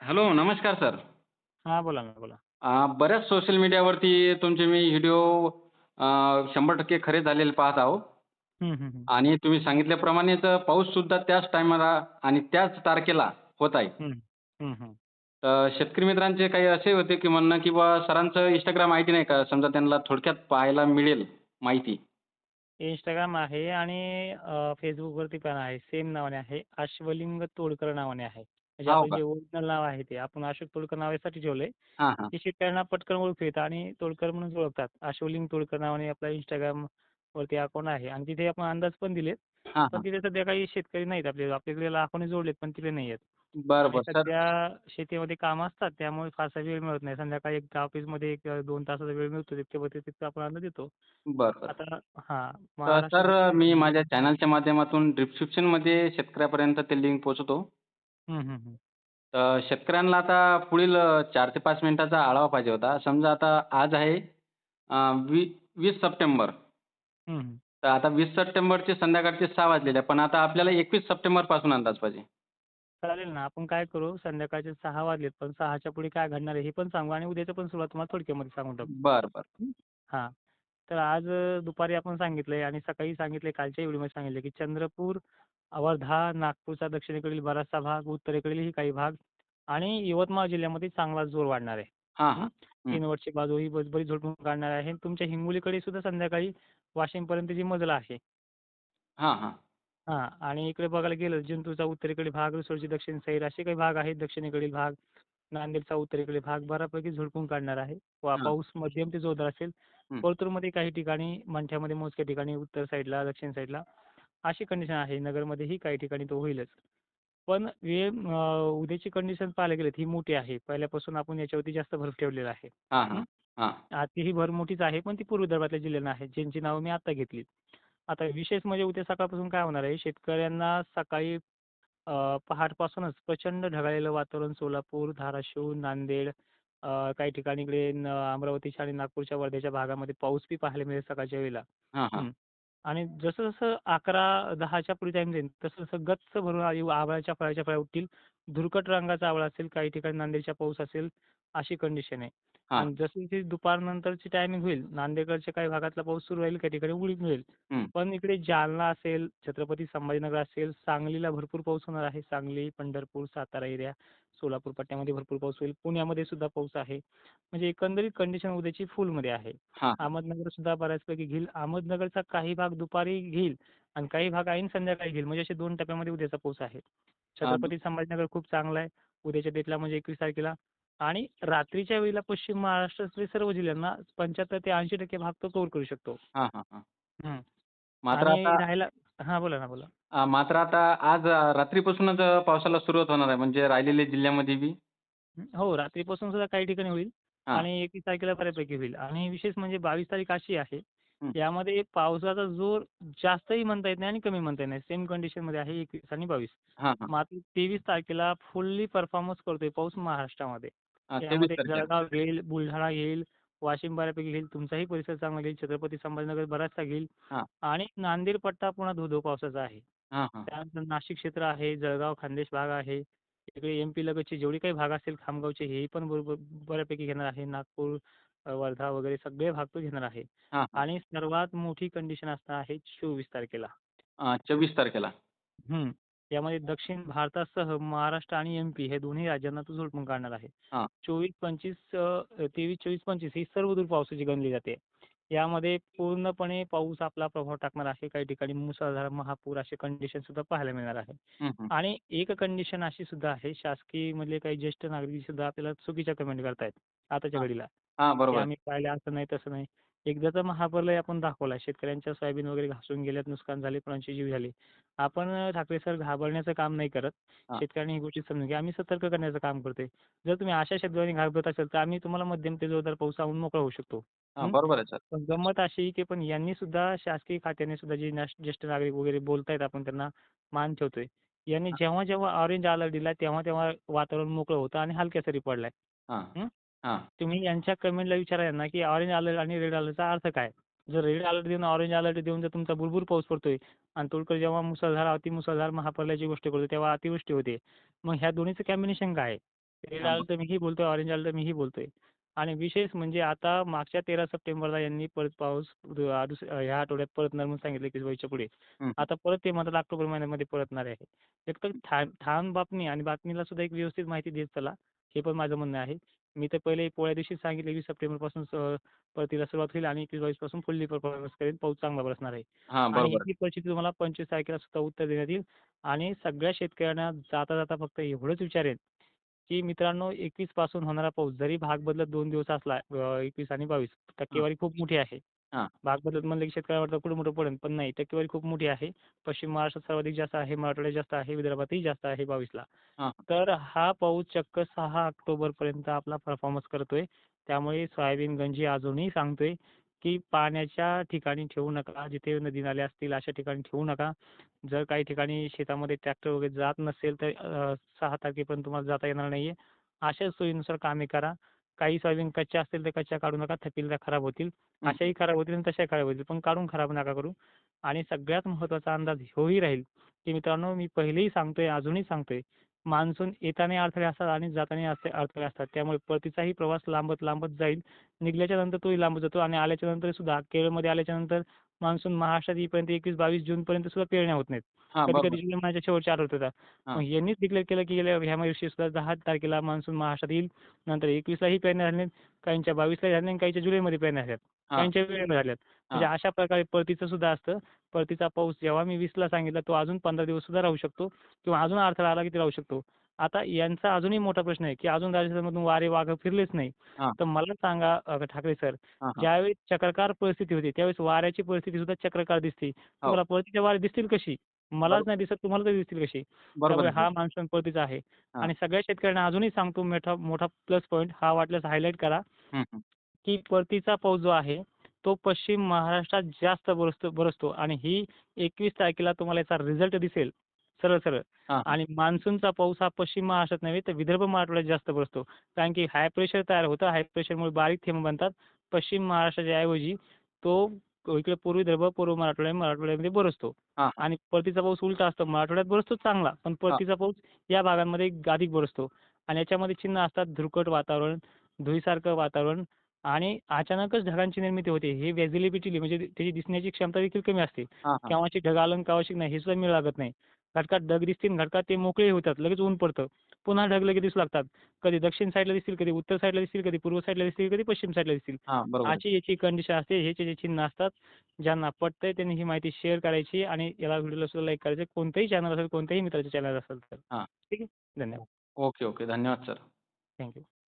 Hello नमस्कार sir हां, बोला ना, बोला. बऱ्याच सोशल मीडियावरती तुमचे मी व्हिडिओ अ, 100% खरे झालेले पाहत आहो. आणि तुम्ही सांगितल्याप्रमाणेच पाऊससुद्धा त्याच टायमाला आणि त्याच तारखेला होत आहे. तर शेतकरी मित्रांचे काही असे होते की म्हणणं की बुवा सरांचं Instagram आयडी नाही का? समजा त्यांना थोडक्यात पाहायला मिळेल माहिती. Instagram आहे आणि अ, Facebookवरती पण आहे. सेम नावाने आहे. अश्वलिंग तोडकर नावाने आहे. म्हणजे हो आपलं का? जे ओरिजिनल नाव आहे ते. आपण अशोक तोडकर नाव यासाठी ठेवलंय, हां, हां. की शेतकऱ्यांना पटकन ओळखू येतं आणि तोडकर म्हणूनच ओळखतात. अश्वलिंग तोडकर नावाने आपला Instagramवरती अकाउंट आहे आणि तिथे आपण अंदाज पण दिलेत. हां, पण हां. तिथे सध्या काही शेतकरी नाहीत आपले. आपल्याकडे लाखोने जोडलेत पण तिथे नाहीयेत. बरं, आणि बरं. सर सध्या शेतीमध्ये कामं असतात त्यामुळे फारसा वेळ मिळत नाही. संध्याकाळी एकदा ऑफिसमध्ये 1-2 तासाचा वेळ मिळतो तितक्या तितका आपण अंदाज देतो. बरं, बरं. आता हां, तर सर मी. माझ्या चॅनलच्या माध्यमातून डिस्क्रिप्शनमध्ये शेतकऱ्यापर्यंत ते लिंक पोहोचवतो. तर शेतकऱ्यांना आता पुढील 4 ते 5 मिनिटाचा आढावा पाहिजे होता. समजा आता आज आहे अ, वी 20 सप्टेंबर. तर आता 20 सप्टेंबरचे संध्याकाळचे 6 वाजलेले आहे. पण आता आपल्याला 21 सप्टेंबरपासून अंदाज पाहिजे. चालेल ना. आपण काय करू संध्याकाळचे 6 वाजलेत पण 6च्या पुढे काय घडणार आहे हे पण सांगू आणि उद्याचं पण सुरुवात तुम्हाला थोडक्यामध्ये सांगून टाकू. बरं, बरं. हं. तर आज दुपारी आपण सांगितलंय आणि सकाळी सांगितलंय कालच्या व्हिडिओमध्ये सांगितलं की चंद्रपूर, वर्धा, नागपूरचा दक्षिणेकडील बराचसा भाग, उत्तरेकडीलही काही भाग आणि यवतमाळ जिल्ह्यामध्ये चांगला जोर वाढणार आहे. हां, हं. हां. हं. किनवटची बाजू ही बरी झोडपून काढणार आहे. तुमच्या हिंगोलीकडे सुद्धा संध्याकाळी वाशिमपर्यंतची मजल आहे. हां, हां. हां. आणि इकडे बघायला गेलं जिंतूरचा उत्तरेकडील भाग, रिसोडची दक्षिण साईड असे काही भाग आहेत दक्षिणेकडील भाग, नांदेडचा उत्तरेकडील भाग बऱ्यापैकी झोडपून काढणार आहे. वा हां. पाऊस मध्यम ते जोरदार असेल. हं. काही ठिकाणी, मंठ्यामध्ये मोजक्या ठिकाणी, उत्तर साईडला, दक्षिण साईडला अशी कंडिशन आहे. नगरमध्येही काही ठिकाणी तो होईलच. पण अ, उद्याची कंडिशन पाहायला गेलं ही मोठी आहे. पहिल्यापासून आपण याच्यावरती जास्त भर ठेवलेला आहे. हां, हं. हां. हां. आजची ही भर मोठीच आहे पण ती पूर्व विदर्भातल्या जिल्ह्यांना आहे ज्यांची नावं मी आत्ता घेतलीत. आता विशेष म्हणजे उद्या सकाळपासून काय होणार आहे शेतकऱ्यांना सकाळी पहाटपासूनच प्रचंड ढगाळलेलं वातावरण सोलापूर, धाराशिव, नांदेड काही ठिकाणी इकडे अमरावतीच्या आणि नागपूरच्या, वर्ध्याच्या भागामध्ये पाऊस बी पाहायला मिळेल सकाळच्या वेळेला. आणि जसं-जसं 11-10च्या पुढे टाईम जाईल तसं-तसं गच्च भरून आभाळाच्या फळाच्या फळ्या उठतील. धुरकट रंगाचा आभाळ असेल, काही ठिकाणी नांदेडच्या पाऊस असेल, अशी कंडिशन आहे. हां. आणि जशी दुपारनंतरची टायमिंग होईल नांदेडकडच्या काही भागातला पाऊस सुरू राहील, काही ठिकाणी उघडीप मिळेल. हं. पण इकडे जालना असेल, छत्रपती संभाजीनगर असेल, सांगलीला भरपूर पाऊस होणार आहे. सांगली, पंढरपूर, सातारा एरिया, सोलापूर पट्ट्यामध्ये भरपूर पाऊस होईल. पुण्यामध्ये सुद्धा पाऊस आहे. म्हणजे एकंदरीत कंडिशन उद्याची फुलमध्ये आहे. हां. अहमदनगर सुद्धा बऱ्याचपैकी घेईल. अहमदनगरचा काही भाग दुपारी घेईल आणि काही भाग ऐन संध्याकाळी घेईल. म्हणजे असे 2 टप्प्यामध्ये उद्याचा पाऊस आहे. छत्रपती संभाजीनगर खूप चांगला आहे. उद्याच्या डेटला म्हणजे 21 तारखेला आणि रात्रीच्या वेळेला पश्चिम महाराष्ट्रातले सर्व जिल्ह्यांना 75% ते 80% भाग तो कव्हर करू शकतो. हां, हां, हां. हं. मात्र राहायला हां, बोला ना, बोला. मात्र आता आज रात्रीपासूनच पावसाला सुरुवात होणार आहे म्हणजे राहिलेल्या जिल्ह्यामध्ये बी? हं. रात्रीपासून सुद्धा काही ठिकाणी होईल. आणि 21 तारखेला बऱ्यापैकी होईल आणि विशेष म्हणजे 22 तारीख अशी आहे, यामध्ये पावसाचा जोर जास्तही म्हणता येत नाही आणि कमी म्हणता येत नाही. सेम कंडिशनमध्ये आहे 21 आणि 22. हां, हां. मात्र 23 तारखेला फुल्ली परफॉर्मन्स करतोय पाऊस महाराष्ट्रामध्ये. 23 यामध्ये तारखेला. जळगाव घेईल, बुलढाणा घेईल, वाशिम बऱ्यापैकी घेईल, तुमचाही परिसर चांगला घेईल, छत्रपती संभाजीनगर बराचसा घेईल हां. आणि नांदेड पट्टा पुन्हा धो-धो पावसाचा आहे. त्यानंतर नाशिक क्षेत्र आहे, जळगाव, खान्देश भाग आहे. इकडे एम-पी लगतचे जेवढे काही भाग असतील खामगावचे हेही पण बरोबर बऱ्यापैकी घेणार आहे. नागपूर, वर्धा वगैरे सगळे भाग तो घेणार आहे. हां, हां. आणि सर्वात मोठी कंडिशन असणार आहे 24 तारखेला. अ, 24 तारखेला. हं. यामध्ये दक्षिण भारतासह महाराष्ट्र आणि एम-पी हे दोन्ही राज्यांना तो झोडपून काढणार आहे. हां. 24-25 अ, 23, 24, 25 ही सर्वदूर पावसाची गणली जाते. यामध्ये पूर्णपणे पाऊस आपला प्रभाव टाकणार आहे. काही ठिकाणी मुसळधार, महापूर असे कंडिशन सुद्धा पाहायला मिळणार आहे. हं, हं. आणि एक कंडिशन अशी सुद्धा आहे शासकीयमधले काही ज्येष्ठ नागरिक सुद्धा आपल्याला चुकीच्या कमेंट करतायत आताच्या हां. घडीला. हां, की बरोबर. आम्ही पाहिलं असं नाही, तसं नाही. एकदाचा महाप्रलय आपण दाखवला. शेतकऱ्यांच्या सोयाबीन वगैरे घासून गेल्यात, नुकसान झाले, कोणाचे जीव झाले. आपण अ, ठाकरे सर घाबरण्याचं काम नाही करत. हां. शेतकऱ्यांनी ही गोष्ट समजून घ्या. आम्ही सतर्क करण्याचं काम करतोय. जर तुम्ही अशा शब्दांनी घाबरत असाल तर आम्ही तुम्हाला मध्यम ते जोरदार पाऊस आणून मोकळा होऊ शकतो. हां, हं. बरोबर आहे सर. पण गंमत अशी की पण यांनी सुद्धा शासकीय खात्याने सुद्धा जे ज्येष्ठ ज्येष्ठ नागरिक वगैरे बोलतायत आपण त्यांना मान ठेवतोय. यांनी हां. जेव्हा-जेव्हा ऑरेंज अलर्ट दिला तेव्हा-तेव्हा वातावरण मोकळं होतं आणि हलक्या सरी पडलाय. हां. हं. हां. तुम्ही यांच्या कमेंटला विचारा यांना की ऑरेंज अलर्ट आणि रेड अलर्टचा अर्थ काय? जर रेड अलर्ट देऊन ऑरेंज अलर्ट देऊन जर तुमचा भुरभुर पाऊस पडतोय आणि तोडकरी जेव्हा मुसळधार, अतिमुसळधार महाप्रलयाची गोष्ट करतो तेव्हा अतिवृष्टी होते. मग ह्या दोन्हीचं कॉम्बिनेशन काय आहे? रेड हां, आलं तर मीही बोलतोय, ऑरेंज तर मीही बोलतोय. आणि विशेष म्हणजे आता मागच्या 13 सप्टेंबरला यांनी परत पाऊस अ, दुस ह्या आठवड्यात परतणार म्हणून सांगितलं 21-22च्या पुढे. हं. आता परत ते म्हणतात ऑक्टोबर महिन्यामध्ये परतणार आहे. एक तर ठाण ठाम बातमी आणि बातमीला सुद्धा एक व्यवस्थित माहिती देत चला, हे पण माझं म्हणणं आहे. मी तर पहिले पोळ्या दिवशीच सांगितलं 20 सप्टेंबरपासून स परतीला सुरुवात होईल आणि 21-22 पासून फुल्ली परफॉर्मन्स करेल. पाऊस चांगला बरसणार आहे. हां, आणि बरोबर. परिस्थिती तुम्हाला 25 तारखेला सुद्धा उत्तर देण्यात येईल आणि सगळ्या शेतकऱ्यांना जाता-जाता फक्त एवढंच विचारेन, की मित्रांनो 21 पासून होणारा पाऊस जरी भाग बदलत 2 दिवस असला अ, 21 आणि 22 टक्केवारी खूप मोठी आहे. हां. भाग बदलत म्हणलं की शेतकऱ्याला वाटतं कुठं मोठं पडेल, पण नाही टक्केवारी खूप मोठी आहे. पश्चिम महाराष्ट्रात सर्वाधिक जास्त आहे, मराठवाड्यात जास्त आहे, विदर्भातही जास्त आहे 22ला. हां. तर हा पाऊस चक्क 6 ऑक्टोबरपर्यंत आपला परफॉर्मन्स करतोय. त्यामुळे सोयाबीन गंजी अजूनही सांगतोय, की पाण्याच्या ठिकाणी ठेवू नका. जिथे नदी-नाले असतील अशा ठिकाणी ठेवू नका. जर काही ठिकाणी शेतामध्ये ट्रॅक्टर वगैरे जात नसेल तर अ, 6 तारखेपर्यंत तुम्हाला जाता येणार नाहीये. अशा सोयीनुसार कामे करा. काही सोयाबीन कच्च्या असतील तर कच्च्या काढू नका. थकील त्या खराब होतील. अशाही खराब होतील आणि तशाही खराब होतील. पण काढून खराब नका करू. आणि सगळ्यात महत्त्वाचा अंदाज ह्योही राहील, की मित्रांनो मी पहिलेही सांगतोय, अजूनही सांगतोय, मान्सून येतानाही अडथळे असतात आणि जातानाही असे अडथळे असतात. त्यामुळे परतीचाही प्रवास लांबत-लांबत जाईल. निघाल्याच्या नंतर तोही लांबत जातो आणि आल्याच्यानंतर सुद्धा केरळमध्ये आल्याच्यानंतर मान्सून महाराष्ट्रात येईपर्यंत 21-22 जूनपर्यंत सुद्धा पेरण्या होत नाहीत. कधी-कधी बरोबर. जुलै महिन्याच्या शेवटच्या आठवड्यात होतात. हां. मग यांनीच डिक्लेअर केलं, की गेल्या ह्या वर्षी सुद्धा 10 तारखेला मान्सून महाराष्ट्रात येईल. नंतर 21लाही पेरण्या झाल्या नाहीत. काहींच्या 22ला झाल्या नाही आणि काहींच्या जुलैमध्ये पेरण्या झाल्यात. हां. काहींच्या वेळेवर झाल्यात. म्हणजे हां. अशा प्रकारे परतीचं सुद्धा असतं. परतीचा पाऊस जेव्हा मी 20ला सांगितला तो अजून 15 दिवस सुद्धा राहू शकतो किंवा अजून अडथळा आला की ते राहू शकतो. आता यांचा अजूनही मोठा प्रश्न आहे, की अजून राजस्थानमधून वारे वाघ फिरलेच नाही. हां. तर मला सांगा अ, ठाकरे सर, हां, हां. ज्यावेळेस चक्रकार परिस्थिती होती त्यावेळेस वाऱ्याची परिस्थिती सुद्धा चक्रकार दिसते. हो. तुम्हाला परतीचे वारे दिसतील कशी? मलाच बरोबर. नाही दिसत, तुम्हाला तरी दिसतील कशी? बरोबर त्यामुळे आहे. हा मान्सून परतीचा आहे. हां. आणि सगळ्या शेतकऱ्यांना अजूनही सांगतो मोठा मोठा प्लस पॉइंट हा वाटल्यास हायलाइट करा. की परतीचा पाऊस जो आहे तो पश्चिम महाराष्ट्रात जास्त बरसतो बरसतो आणि ही 21 तारखेला तुम्हाला याचा रिझल्ट दिसेल सरळ-सरळ. हां, हां. आणि मान्सूनचा पाऊस हा पश्चिम महाराष्ट्रात नव्हे तर विदर्भ मराठवाड्यात जास्त बरसतो. कारण की हाय प्रेशर तयार होतं. हाय प्रेशरमुळे बारीक थेंब बनतात. पश्चिम महाराष्ट्राच्या ऐवजी तो इकडे पूर्व विदर्भ, पूर्व मराठवाडा, मराठवाड्यामध्ये बरसतो. हां, हां. आणि परतीचा पाऊस उलटा असतो. मराठवाड्यात बरसतो चांगला, पण हां. परतीचा पाऊस या भागांमध्ये अधिक बरसतो. आणि याच्यामध्ये चिन्ह असतात धुरकट वातावरण, धुळीसारखं वातावरण आणि अचानकच ढगांची निर्मिती होते. हे व्हिजिबिलिटी म्हणजे त्याची दिसण्याची क्षमता देखील कमी असते. हां, हां. केव्हाची ढग आलं आणि केव्हाची नाही हे सुद्धा मेळ लागत नाही. घटकात ढग दिसतील, घटकात ते मोकळे होतात. लगेच ऊन पडतं. पुन्हा ढग लगेच दिसू लागतात. कधी दक्षिण साईडला दिसतील, कधी उत्तर साईडला दिसतील, कधी पूर्व साईडला दिसतील, कधी पश्चिम साईडला दिसतील. हां. अशी याची कंडिशन असते. ह्याचे जे चिन्ह असतात. ज्यांना पटतंय त्यांनी ही माहिती शेअर करायची आणि याला व्हिडिओला सुद्धा लाईक करायचं. कोणतंही चॅनल असेल, कोणत्याही मित्राचं चॅनल असेल तर. हां. ठीक आहे. धन्यवाद. Okay, okay. धन्यवाद सर. Thank you.